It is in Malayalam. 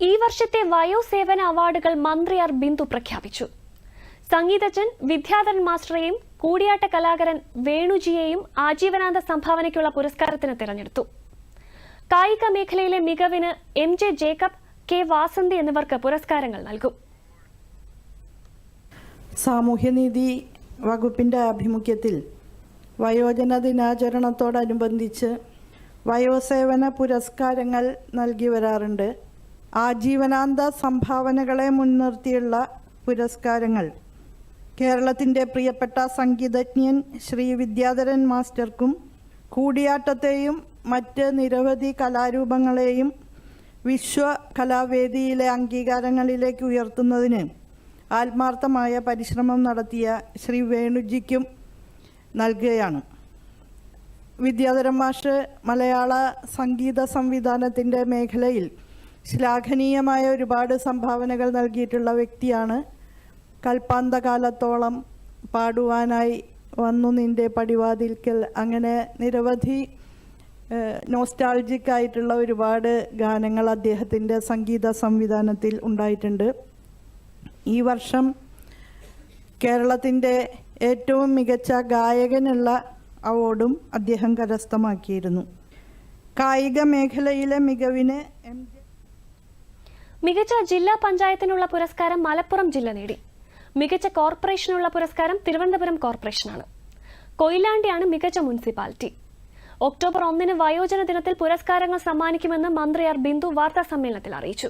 ഈ വർഷത്തെ വയോസേവന അവാർഡുകൾ മന്ത്രി ആർ ബിന്ദു പ്രഖ്യാപിച്ചു. സംഗീതജ്ഞൻ വിദ്യാധരൻ മാസ്റ്ററെയും കൂടിയാട്ട കലാകാരൻ വേണുജിയെയും ആജീവനാന്ത സംഭാവനയ്ക്കുള്ള പുരസ്കാരത്തിന് തിരഞ്ഞെടുത്തു. കായിക മേഖലയിലെ മികവിന് M J Jacob K Vasanthi എന്നിവർക്ക് പുരസ്കാരങ്ങൾ നൽകും. സാമൂഹ്യനീതി വകുപ്പിന്റെ ആഭിമുഖ്യത്തിൽ വയോജന ദിനാചരണത്തോടനുബന്ധിച്ച് വയോസേവന പുരസ്കാരങ്ങൾ നൽകി വരാറുണ്ട്. ആജീവനാന്ത സംഭാവനകളെ മുൻനിർത്തിയുള്ള പുരസ്കാരങ്ങൾ. കേരളത്തിന്റെ പ്രിയപ്പെട്ട സംഗീതജ്ഞൻ ശ്രീ വിദ്യാധരൻ മാസ്റ്റർക്കും കൂടിയാട്ടത്തെയും മറ്റ് നിരവധി കലാരൂപങ്ങളെയും വിശ്വ കലാവേദിയിലെ അംഗീകാരങ്ങളിലേക്ക് ഉയർത്തുന്നതിന് ആത്മാർത്ഥമായ പരിശ്രമം നടത്തിയ ശ്രീ വേണുജിക്കും നൽകുകയാണ്. വിദ്യാധരൻ മാഷ് മലയാള സംഗീത സംവിധാനത്തിന്റെ മേഖലയിൽ ശ്ലാഘനീയമായ ഒരുപാട് സംഭാവനകൾ നൽകിയിട്ടുള്ള വ്യക്തിയാണ്. കൽപ്പാന്തകാലത്തോളം പാടുവാനായി വന്നു നിന്റെ പടിവാതിൽക്കൽ. അങ്ങനെ നിരവധി നോസ്റ്റാൾജിക് ആയിട്ടുള്ള ഒരുപാട് ഗാനങ്ങൾ അദ്ദേഹത്തിന്റെ സംഗീത സംവിധാനത്തിൽ ഉണ്ടായിട്ടുണ്ട്. ഈ വർഷം കേരളത്തിന്റെ ഏറ്റവും മികച്ച ഗായകനുള്ള അവാർഡും അദ്ദേഹം കരസ്ഥമാക്കിയിരുന്നു. കായിക മേഖലയിലെ മികവിന് എം. മികച്ച ജില്ലാ പഞ്ചായത്തിനുള്ള പുരസ്കാരം മലപ്പുറം ജില്ല നേടി. മികച്ച കോർപ്പറേഷനുള്ള പുരസ്കാരം തിരുവനന്തപുരം കോർപ്പറേഷനാണ്. കൊയിലാണ്ടിയാണ് മികച്ച മുനിസിപ്പാലിറ്റി. ഒക്ടോബർ ഒന്നിന് വയോജന ദിനത്തിൽ പുരസ്കാരങ്ങൾ സമ്മാനിക്കുമെന്ന് മന്ത്രി ആർ ബിന്ദു വാർത്താ സമ്മേളനത്തിൽ അറിയിച്ചു.